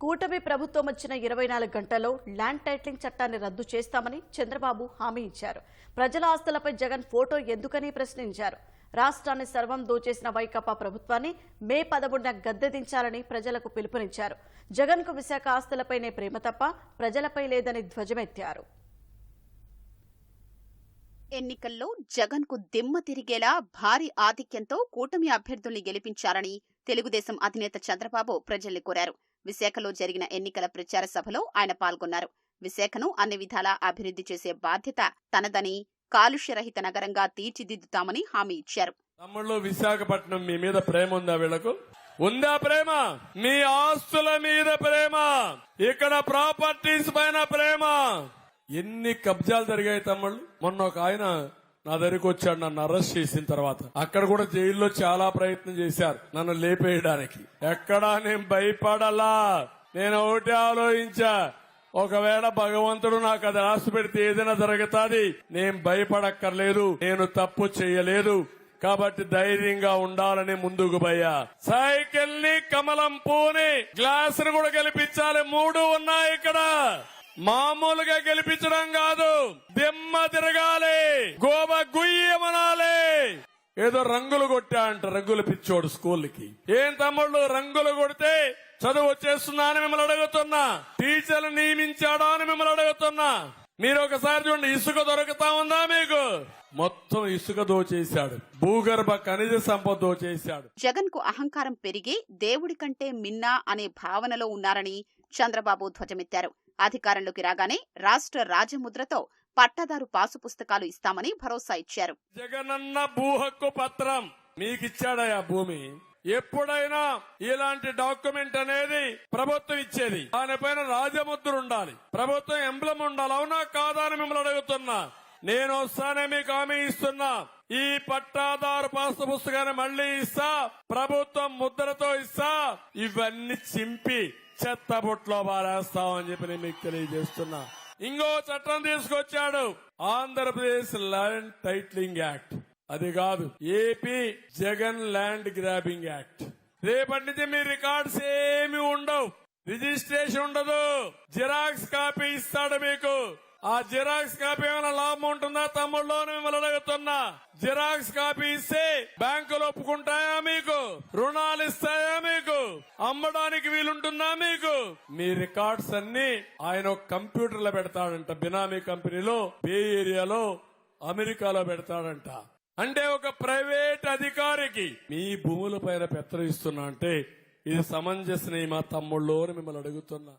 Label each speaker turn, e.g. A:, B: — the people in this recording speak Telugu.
A: కూటమి ప్రభుత్వం వచ్చిన ఇరవై నాలుగు గంటల్లో ల్యాండ్ టైటిలింగ్ చట్టాన్ని రద్దు చేస్తామని చంద్రబాబు హామీ ఇచ్చారు. ప్రజల ఆస్తులపై జగన్ ఫోటో ఎందుకని ప్రశ్నించారు. రాష్ట్రాన్ని సర్వం దోచేసిన వైకాపా ప్రభుత్వాన్ని మే పదమూడున గద్దెదించాలని ప్రజలకు పిలుపునిచ్చారు. జగన్కు విశాఖ ఆస్తులపైనే ప్రేమ తప్ప ప్రజలపై లేదని ధ్వజమెత్తారు.
B: ఎన్నికల్లో జగన్కు దిమ్మ తిరిగేలా భారీ ఆధిక్యంతో కూటమి అభ్యర్థుల్ని గెలిపించారని తెలుగుదేశం అధినేత చంద్రబాబు ప్రజల్ని కోరారు. విశాఖలో జరిగిన ఎన్నికల ప్రచార సభలో ఆయన పాల్గొన్నారు. విశాఖను అన్ని విధాలా అభివృద్ధి చేసే బాధ్యత తనదని కాలుష్యరహిత నగరంగా తీర్చిదిద్దుతామని హామీ ఇచ్చారు.
C: తమ్ముళ్ళు విశాఖపట్నం మీ మీద ప్రేమ ఉందా వీళ్ళకు ఉందా ప్రేమ? మీ ఆస్తుల మీద ప్రేమ. ఇక్కడ ప్రాపర్టీస్ పైన ప్రేమ. ఎన్ని కబ్జాలు జరిగాయి తమ్ముళ్ళు? మొన్న ఒక ఆయన నా దగ్గరికి వచ్చాడు నన్ను అరెస్ట్ చేసిన తర్వాత. అక్కడ కూడా జైల్లో చాలా ప్రయత్నం చేశారు నన్ను లేపేయడానికి. ఎక్కడా నేను భయపడలా. నేను ఒకటి ఆలోచించా ఒకవేళ భగవంతుడు నాకు అది రాసి పెడితే ఏదైనా జరుగుతాది. నేను భయపడక్కర్లేదు నేను తప్పు చేయలేదు. కాబట్టి ధైర్యంగా ఉండాలని ముందుకు పోయా. సైకిల్ని కమలం పూని గ్లాస్ని కూడా గెలిపించాలి మూడు ఉన్నాయి ఇక్కడ. మామూలుగా గెలిపించడం కాదు దిమ్మ తిరగాలి. ఏదో రంగులు కొట్టా అంట రంగులు పిచ్చోడు స్కూల్కి. ఏం తమ్ముళ్ళు రంగులు కొడితే చదువు వచ్చేస్తుందా అని మిమ్మల్ని అడుగుతున్నా. టీచర్లు నియమించాడా అని మిమ్మల్ని అడుగుతున్నా. మీరు ఒకసారి చూడండి ఇసుక దొరుకుతా ఉందా మీకు? మొత్తం ఇసుక దోచేశాడు. భూగర్భ ఖనిజ సంపద దోచేశాడు.
B: జగన్కు అహంకారం పెరిగి దేవుడి కంటే మిన్నా అనే భావనలో ఉన్నారని చంద్రబాబు ధ్వజమెత్తారు. అధికారంలోకి రాగానే రాష్ట్ర రాజముద్రతో పట్టాదారు పాసు పుస్తకాలు ఇస్తామని భరోసా ఇచ్చారు.
C: జగనన్న భూ హక్కు పత్రం మీకిచ్చాడయా భూమి? ఎప్పుడైనా ఇలాంటి డాక్యుమెంట్ అనేది ప్రభుత్వం ఇచ్చేది. దానిపైన రాజముద్ర ఉండాలి. ప్రభుత్వం ఎంబ్లం ఉండాలి. అవునా కాదా అని మిమ్మల్ని అడుగుతున్నా. నేను వస్తానే మీకు హామీ ఇస్తున్నా. ఈ పట్టాదారు పాస్ పుస్తకాన్ని మళ్ళీ ఇస్తా ప్రభుత్వం ముద్రతో ఇస్తా ఇవన్నీ చింపి చెత్త బుట్లో బారేస్తామని చెప్పి నేను మీకు తెలియజేస్తున్నా. ఇంకో చట్టం తీసుకొచ్చాడు. Andhra Pradesh land titling act. అది కాదు AP Jagan land grabbing act. రేపటి నుంచి మీ రికార్డ్స్ ఏమి ఉండవు. రిజిస్ట్రేషన్ ఉండదు. జిరాక్స్ కాపీ ఇస్తాడు మీకు. ఆ జిరాక్స్ కాపీ ఏమైనా లాభం ఉంటుందా తమ్ముళ్ళు మిమ్మల్ని అడుగుతున్నా. జిరాక్స్ కాపీ ఇస్తే బ్యాంకులు ఒప్పుకుంటాయా మీకు? రుణాలు ఇస్తాయా మీకు? అమ్మడానికి వీలుంటుందా మీకు? మీ రికార్డ్స్ అన్ని ఆయన కంప్యూటర్లో పెడతాడంట. బినామీ కంపెనీలో బే ఏరియాలో అమెరికాలో పెడతాడంట. అంటే ఒక ప్రైవేట్ అధికారికి. మీ భూముల పైన పెత్తనం ఇస్తున్నా అంటే ఇది సమంజసమే మా తమ్ముళ్ళు మిమ్మల్ని అడుగుతున్నా.